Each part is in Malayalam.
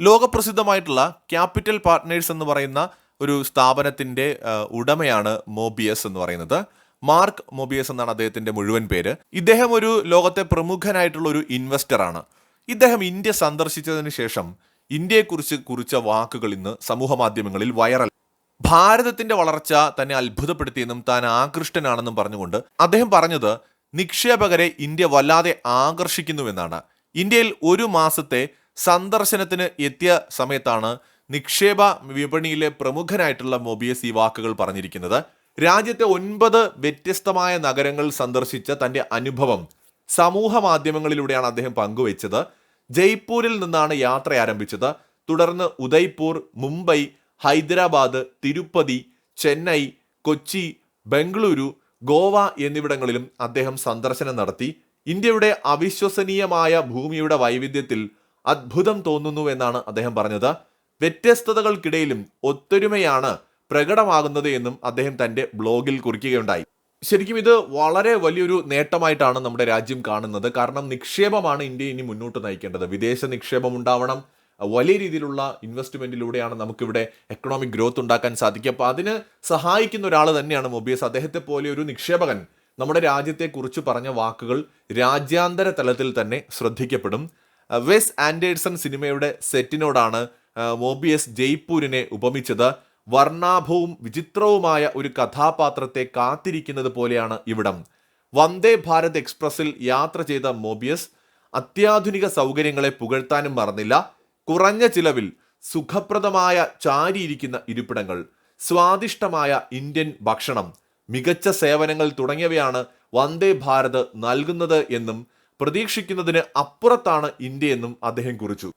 ലോകപ്രസിദ്ധമായിട്ടുള്ള ക്യാപിറ്റൽ പാർട്ട്നേഴ്സ് എന്ന് പറയുന്ന ഒരു സ്ഥാപനത്തിന്റെ ഉടമയാണ് മോബിയസ് എന്ന് പറയുന്നത്. മാർക്ക് മോബിയസ് എന്നാണ് അദ്ദേഹത്തിന്റെ മുഴുവൻ പേര്. ഇദ്ദേഹം ഒരു ലോകത്തെ പ്രമുഖനായിട്ടുള്ള ഒരു ഇൻവെസ്റ്ററാണ്. ഇദ്ദേഹം ഇന്ത്യ സന്ദർശിച്ചതിന് ശേഷം ഇന്ത്യയെക്കുറിച്ച് കുറിച്ച വാക്കുകൾ ഇന്ന് സമൂഹ മാധ്യമങ്ങളിൽ വൈറൽ. ഭാരതത്തിന്റെ വളർച്ച തന്നെ അത്ഭുതപ്പെടുത്തിയെന്നും താൻ ആകൃഷ്ടനാണെന്നും പറഞ്ഞുകൊണ്ട് അദ്ദേഹം പറഞ്ഞത് നിക്ഷേപകരെ ഇന്ത്യ വല്ലാതെ ആകർഷിക്കുന്നുവെന്നാണ്. ഇന്ത്യയിൽ ഒരു മാസത്തെ സന്ദർശനത്തിന് എത്തിയ സമയത്താണ് നിക്ഷേപ വിപണിയിലെ പ്രമുഖനായിട്ടുള്ള മൊബിയസ് ഈ വാക്കുകൾ പറഞ്ഞിരിക്കുന്നത്. രാജ്യത്തെ ഒൻപത് വ്യത്യസ്തമായ നഗരങ്ങൾ സന്ദർശിച്ച തന്റെ അനുഭവം സമൂഹ മാധ്യമങ്ങളിലൂടെയാണ് അദ്ദേഹം പങ്കുവച്ചത്. ജയ്പൂരിൽ നിന്നാണ് യാത്ര ആരംഭിച്ചത്. തുടർന്ന് ഉദയ്പൂർ മുംബൈ ഹൈദരാബാദ് തിരുപ്പതി ചെന്നൈ കൊച്ചി ബംഗളൂരു ഗോവ എന്നിവിടങ്ങളിലും അദ്ദേഹം സന്ദർശനം നടത്തി. ഇന്ത്യയുടെ അവിശ്വസനീയമായ ഭൂമിയുടെ വൈവിധ്യത്തിൽ അത്ഭുതം തോന്നുന്നു എന്നാണ് അദ്ദേഹം പറഞ്ഞത്. വ്യത്യസ്തതകൾക്കിടയിലും ഒത്തൊരുമയാണ് പ്രകടമാകുന്നത് എന്നും അദ്ദേഹം തന്റെ ബ്ലോഗിൽ കുറിക്കുകയുണ്ടായി. ശരിക്കും ഇത് വളരെ വലിയൊരു നേട്ടമായിട്ടാണ് നമ്മുടെ രാജ്യം കാണുന്നത്. കാരണം നിക്ഷേപമാണ് ഇന്ത്യ ഇനി മുന്നോട്ട് നയിക്കേണ്ടത്. വിദേശ നിക്ഷേപം ഉണ്ടാവണം. വലിയ രീതിയിലുള്ള ഇൻവെസ്റ്റ്മെന്റിലൂടെയാണ് നമുക്കിവിടെ എക്കണോമിക് ഗ്രോത്ത് ഉണ്ടാക്കാൻ സാധിക്കുക. അപ്പോൾ അതിന് സഹായിക്കുന്ന ഒരാൾ തന്നെയാണ് മൊബിയസ്. അദ്ദേഹത്തെ പോലെ ഒരു നിക്ഷേപകൻ നമ്മുടെ രാജ്യത്തെക്കുറിച്ച് പറഞ്ഞ വാക്കുകൾ രാജ്യാന്തര തലത്തിൽ തന്നെ ശ്രദ്ധിക്കപ്പെടും. വെസ് ആൻഡേഴ്സൺ സിനിമയുടെ സെറ്റിനോടാണ് മോബിയസ് ജയ്പൂരിനെ ഉപമിച്ചത്. വർണാഭവും വിചിത്രവുമായ ഒരു കഥാപാത്രത്തെ കാത്തിരിക്കുന്നത് പോലെയാണ് ഇവിടം. വന്ദേ ഭാരത് എക്സ്പ്രസിൽ യാത്ര ചെയ്ത മോബിയസ് അത്യാധുനിക സൗകര്യങ്ങളെ പുകഴ്ത്താനും മറന്നില്ല. കുറഞ്ഞ ചിലവിൽ സുഖപ്രദമായ ചാരിയിരിക്കുന്ന ഇരിപ്പിടങ്ങൾ സ്വാദിഷ്ടമായ ഇന്ത്യൻ ഭക്ഷണം മികച്ച സേവനങ്ങൾ തുടങ്ങിയവയാണ് വന്ദേ ഭാരത് നൽകുന്നത് എന്നും പ്രതീക്ഷിക്കുന്നതിന് അപ്പുറത്താണ് ഇന്ത്യയെന്നും അദ്ദേഹം കുറിച്ചു.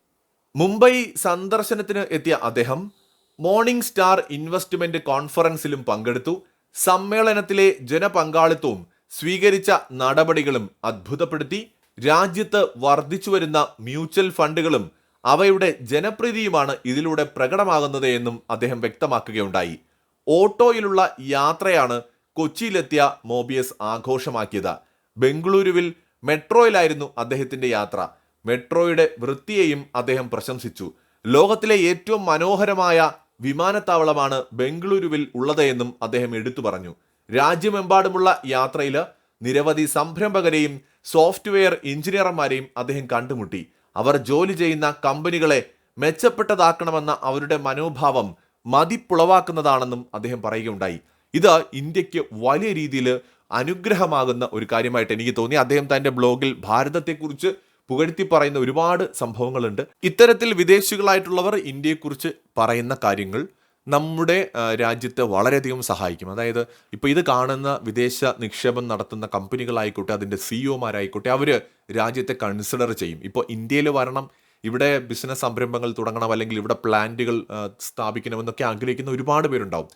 മുംബൈ സന്ദർശനത്തിന് എത്തിയ അദ്ദേഹം മോർണിംഗ് സ്റ്റാർ ഇൻവെസ്റ്റ്മെന്റ് കോൺഫറൻസിലും പങ്കെടുത്തു. സമ്മേളനത്തിലെ ജനപങ്കാളിത്തവും സ്വീകരിച്ച നടപടികളും അത്ഭുതപ്പെടുത്തി. രാജ്യത്ത് വർദ്ധിച്ചുവരുന്ന മ്യൂച്വൽ ഫണ്ടുകളും അവയുടെ ജനപ്രീതിയുമാണ് ഇതിലൂടെ പ്രകടമാകുന്നത് എന്നും അദ്ദേഹം വ്യക്തമാക്കുകയുണ്ടായി. ഓട്ടോയിലുള്ള യാത്രയാണ് കൊച്ചിയിലെത്തിയ മോബിയസ് ആഘോഷമാക്കിയത്. ബംഗളൂരുവിൽ മെട്രോയിലായിരുന്നു അദ്ദേഹത്തിന്റെ യാത്ര. മെട്രോയുടെ വൃത്തിയെയും അദ്ദേഹം പ്രശംസിച്ചു. ലോകത്തിലെ ഏറ്റവും മനോഹരമായ വിമാനത്താവളമാണ് ബംഗളൂരുവിൽ ഉള്ളത് എന്നും അദ്ദേഹം എടുത്തു പറഞ്ഞു. രാജ്യമെമ്പാടുമുള്ള യാത്രയിൽ നിരവധി സംരംഭകരെയും സോഫ്റ്റ്വെയർ എഞ്ചിനീയർമാരെയും അദ്ദേഹം കണ്ടുമുട്ടി. അവർ ജോലി ചെയ്യുന്ന കമ്പനികളെ മെച്ചപ്പെട്ടതാക്കണമെന്ന അവരുടെ മനോഭാവം മതിപ്പുളവാക്കുന്നതാണെന്നും അദ്ദേഹം പറയുകയുണ്ടായി. ഇത് ഇന്ത്യയ്ക്ക് വലിയ രീതിയിൽ അനുഗ്രഹമാകുന്ന ഒരു കാര്യമായിട്ട് എനിക്ക് തോന്നി. അദ്ദേഹം തന്റെ ബ്ലോഗിൽ ഭാരതത്തെക്കുറിച്ച് പുകഴ്ത്തി പറയുന്ന ഒരുപാട് സംഭവങ്ങളുണ്ട്. ഇത്തരത്തിൽ വിദേശികളായിട്ടുള്ളവർ ഇന്ത്യയെക്കുറിച്ച് പറയുന്ന കാര്യങ്ങൾ നമ്മുടെ രാജ്യത്തെ വളരെയധികം സഹായിക്കും. അതായത് ഇപ്പോൾ ഇത് കാണുന്ന വിദേശ നിക്ഷേപം നടത്തുന്ന കമ്പനികളായിക്കോട്ടെ അതിന്റെ സിഇഒമാരായിക്കോട്ടെ അവർ രാജ്യത്തെ കൺസിഡർ ചെയ്യും. ഇപ്പോൾ ഇന്ത്യയിൽ വരണം ഇവിടെ ബിസിനസ് സംരംഭങ്ങൾ തുടങ്ങണം അല്ലെങ്കിൽ ഇവിടെ പ്ലാന്റുകൾ സ്ഥാപിക്കണമെന്നൊക്കെ ആഗ്രഹിക്കുന്ന ഒരുപാട് പേരുണ്ടാവും.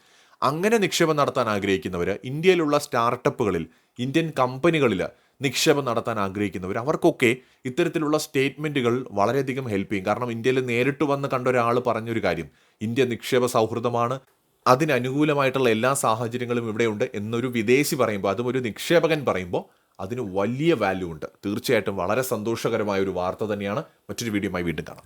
അങ്ങനെ നിക്ഷേപം നടത്താൻ ആഗ്രഹിക്കുന്നവർ ഇന്ത്യയിലുള്ള സ്റ്റാർട്ടപ്പുകളിൽ ഇന്ത്യൻ കമ്പനികളിൽ നിക്ഷേപം നടത്താൻ ആഗ്രഹിക്കുന്നവർ അവർക്കൊക്കെ ഇത്തരത്തിലുള്ള സ്റ്റേറ്റ്മെന്റുകൾ വളരെയധികം ഹെൽപ്പ് ചെയ്യും. കാരണം ഇന്ത്യയിൽ നേരിട്ട് വന്ന് കണ്ട ഒരാൾ പറഞ്ഞൊരു കാര്യം ഇന്ത്യ നിക്ഷേപ സൗഹൃദമാണ് അതിനനുകൂലമായിട്ടുള്ള എല്ലാ സാഹചര്യങ്ങളും ഇവിടെയുണ്ട് എന്നൊരു വിദേശി പറയുമ്പോൾ അതും ഒരു നിക്ഷേപകൻ പറയുമ്പോൾ അതിന് വലിയ വാല്യൂ ഉണ്ട്. തീർച്ചയായിട്ടും വളരെ സന്തോഷകരമായ ഒരു വാർത്ത തന്നെയാണ്. മറ്റൊരു വീഡിയോയുമായി വീണ്ടും കാണാം.